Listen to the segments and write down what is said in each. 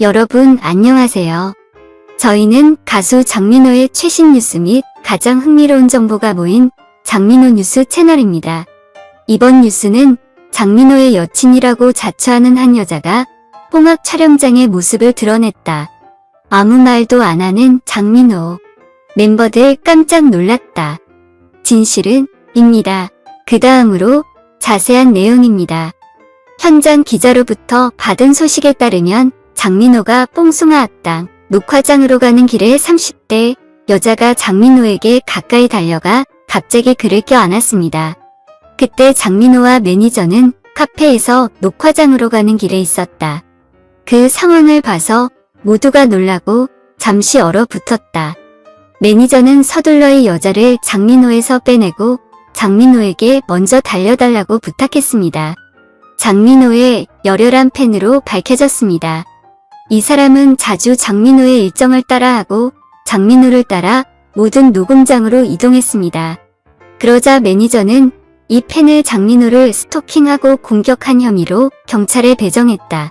여러분 안녕하세요. 저희는 가수 장민호의 최신 뉴스 및 가장 흥미로운 정보가 모인 장민호 뉴스 채널입니다. 이번 뉴스는 장민호의 여친이라고 자처하는 한 여자가 홍학 촬영장의 모습을 드러냈다. 아무 말도 안 하는 장민호. 멤버들 깜짝 놀랐다. 진실은 입니다. 그 다음으로 자세한 내용입니다. 현장 기자로부터 받은 소식에 따르면 장민호가 뽕숭아 악당 녹화장으로 가는 길에 30대 여자가 장민호에게 가까이 달려가 갑자기 그를 껴안았습니다. 그때 장민호와 매니저는 카페에서 녹화장으로 가는 길에 있었다. 그 상황을 봐서 모두가 놀라고 잠시 얼어붙었다. 매니저는 서둘러 이 여자를 장민호에서 빼내고 장민호에게 먼저 달려달라고 부탁했습니다. 장민호의 열혈한 팬으로 밝혀졌습니다. 이 사람은 자주 장민호의 일정을 따라하고 장민호를 따라 모든 녹음장으로 이동했습니다. 그러자 매니저는 이 팬을 장민호를 스토킹하고 공격한 혐의로 경찰에 배정했다.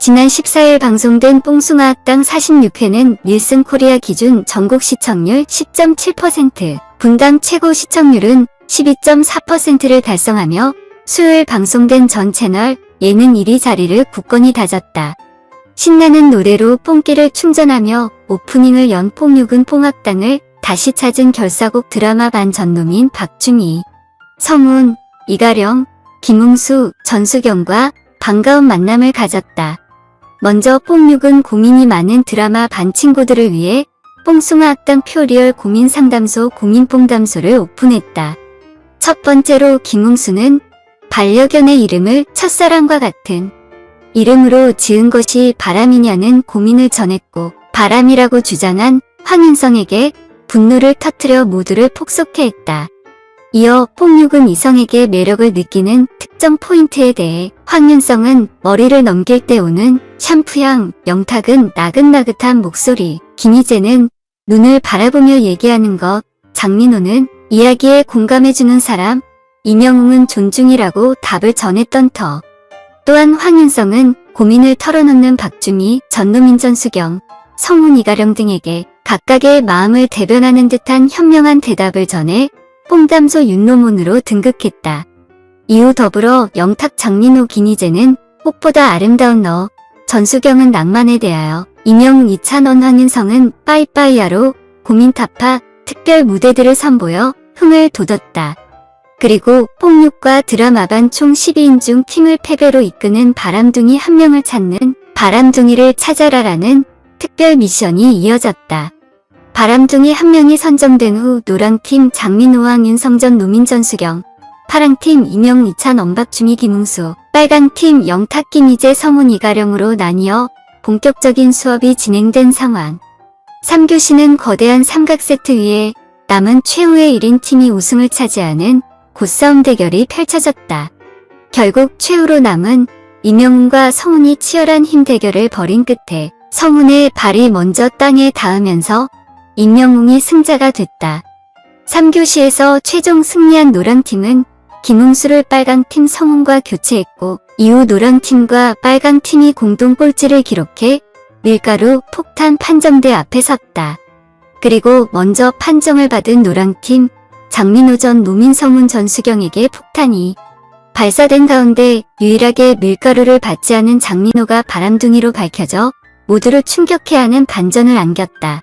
지난 14일 방송된 뽕숭아 학당 46회는 닐슨 코리아 기준 전국 시청률 10.7%, 분당 최고 시청률은 12.4%를 달성하며 수요일 방송된 전 채널 예능 1위 자리를 굳건히 다졌다. 신나는 노래로 뽕기를 충전하며 오프닝을 연 뽕육은 뽕학당을 다시 찾은 결사곡 드라마 반 전노민 박주미, 성훈, 이가령, 김웅수, 전수경과 반가운 만남을 가졌다. 먼저 뽕육은 고민이 많은 드라마 반 친구들을 위해 뽕숭아 학당 표리얼 고민 상담소 고민뽕담소를 오픈했다. 첫 번째로 김웅수는 반려견의 이름을 첫사랑과 같은 이름으로 지은 것이 바람이냐는 고민을 전했고 바람이라고 주장한 황윤성에게 분노를 터뜨려 모두를 폭소케 했다. 이어 폭육은 이성에게 매력을 느끼는 특정 포인트에 대해 황윤성은 머리를 넘길 때 오는 샴푸향, 영탁은 나긋나긋한 목소리, 김희재는 눈을 바라보며 얘기하는 것, 장민호는 이야기에 공감해주는 사람, 이명웅은 존중이라고 답을 전했던 터. 또한 황윤성은 고민을 털어놓는 박주미, 전노민 전수경, 성훈 이가령 등에게 각각의 마음을 대변하는 듯한 현명한 대답을 전해 뽕담소 윤노문으로 등극했다. 이후 더불어 영탁 장민호 김희재는 꽃보다 아름다운 너, 전수경은 낭만에 대하여, 이명웅 이찬원 황윤성은 빠이빠이야로 고민타파 특별 무대들을 선보여 흥을 돋웠다. 그리고 폭육과 드라마 반 총 12인 중 팀을 패배로 이끄는 바람둥이 한 명을 찾는 바람둥이를 찾아라라는 특별 미션이 이어졌다. 바람둥이 한 명이 선정된 후 노랑팀 장민호와 윤성전 노민전 수경, 파랑팀 이명 이찬 엄박주미 김웅수, 빨강팀 영탁 김희재 성훈 이가령으로 나뉘어 본격적인 수업이 진행된 상황. 3교시는 거대한 삼각 세트 위에 남은 최후의 1인 팀이 우승을 차지하는 곧싸움 대결이 펼쳐졌다. 결국 최후로 남은 이명훈과 성훈이 치열한 힘 대결을 벌인 끝에 성훈의 발이 먼저 땅에 닿으면서 임영웅이 승자가 됐다. 3교시에서 최종 승리한 노랑팀은 김웅수를 빨강팀 성훈과 교체했고 이후 노랑팀과 빨강팀이 공동 꼴찌를 기록해 밀가루 폭탄 판정대 앞에 섰다. 그리고 먼저 판정을 받은 노랑팀 장민호 전 노민성훈 전수경에게 폭탄이 발사된 가운데 유일하게 밀가루를 받지 않은 장민호가 바람둥이로 밝혀져 모두를 충격해 하는 반전을 안겼다.